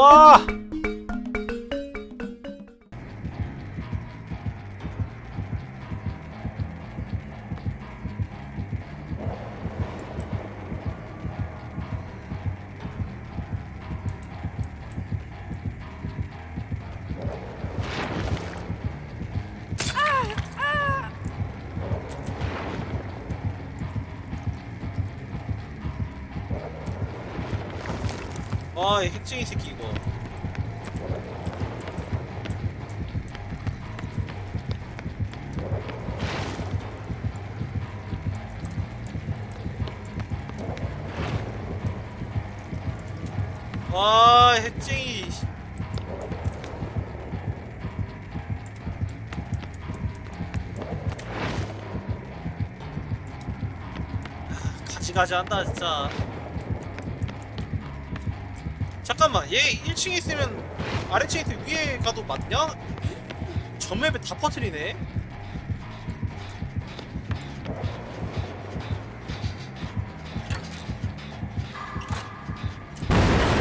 와! 아, 이 핵쟁이 새끼 이거. 아, 핵쟁이. 아, 가지가지 한다 진짜. 잠깐만 얘 1층에 있으면 아래층에 있으면 위에 가도 맞냐? 전맵에 다 퍼트리네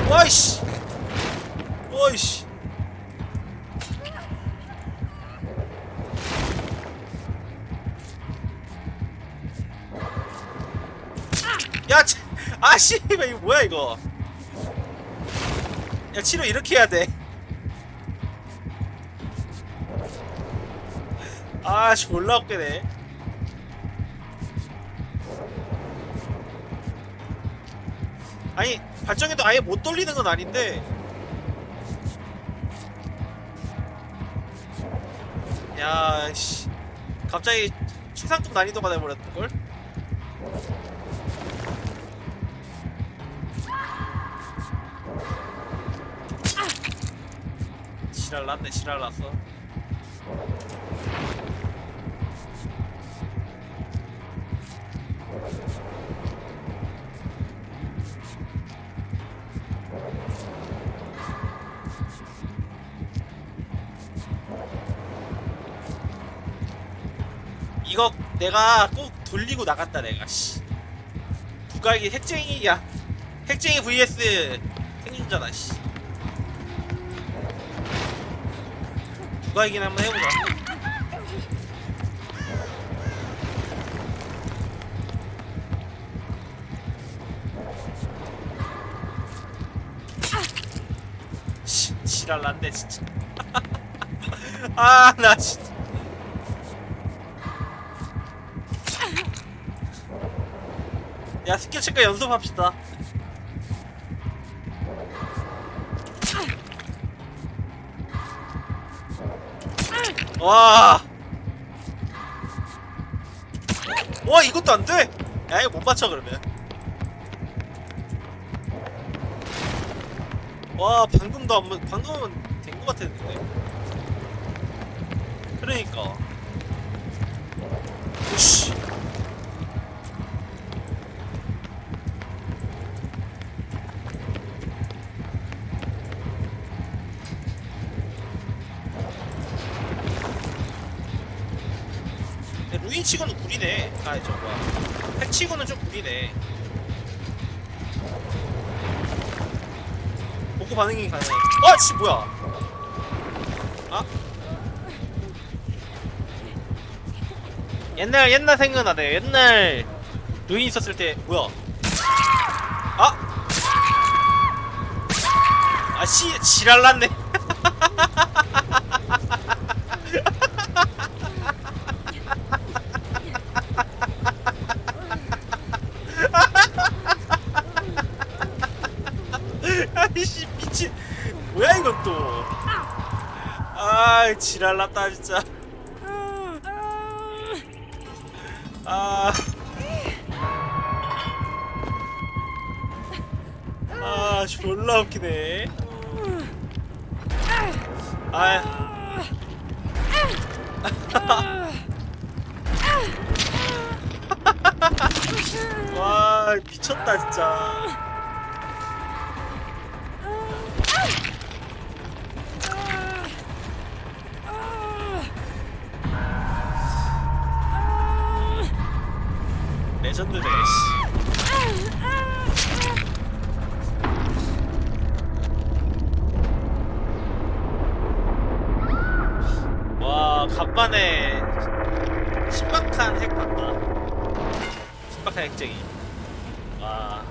와이씨 와이씨 야, 치- 아, 씨, 이거 뭐야, 이거. 야 치료 이렇게 해야 돼. 아, 졸라 웃기네. 아니 발정해도 아예 못 돌리는 건 아닌데. 야, 씨, 갑자기 최상급 난이도가 돼버렸던 걸. 지랄 났네, 지랄 났어. 이거 내가 꼭 돌리고 나갔다 내가 씨. 이게 핵쟁이야. 핵쟁이 vs 생존자다 씨 누가 이긴 한번 해보자. 씨, 지랄 났네 진짜. 아 나 진짜. 야 스킬 체크 연습합시다 와. 와 이것도 안 돼? 야 이거 못 맞춰 그러면. 와 방금도 한번 방금은 된 것 같았는데. 그러니까. 오씨. 루인 치고는 구리네. 아, 저 뭐야. 핵 치고는 좀 구리네. 복구 반응이 가능해. 아, 씨 뭐야? 아? 옛날 옛날 생각나네. 옛날 루인 있었을 때 뭐야? 아? 아, 씨 지랄났네. 아이씨 미친 뭐야 이건 또. 아 지랄났다 진짜. 아. 아 졸라 웃기네. 아. 와 미쳤다 진짜. 레전드네. 씨. 와 간만에 신박한 핵 봤다. 신박한 핵쟁이. 와.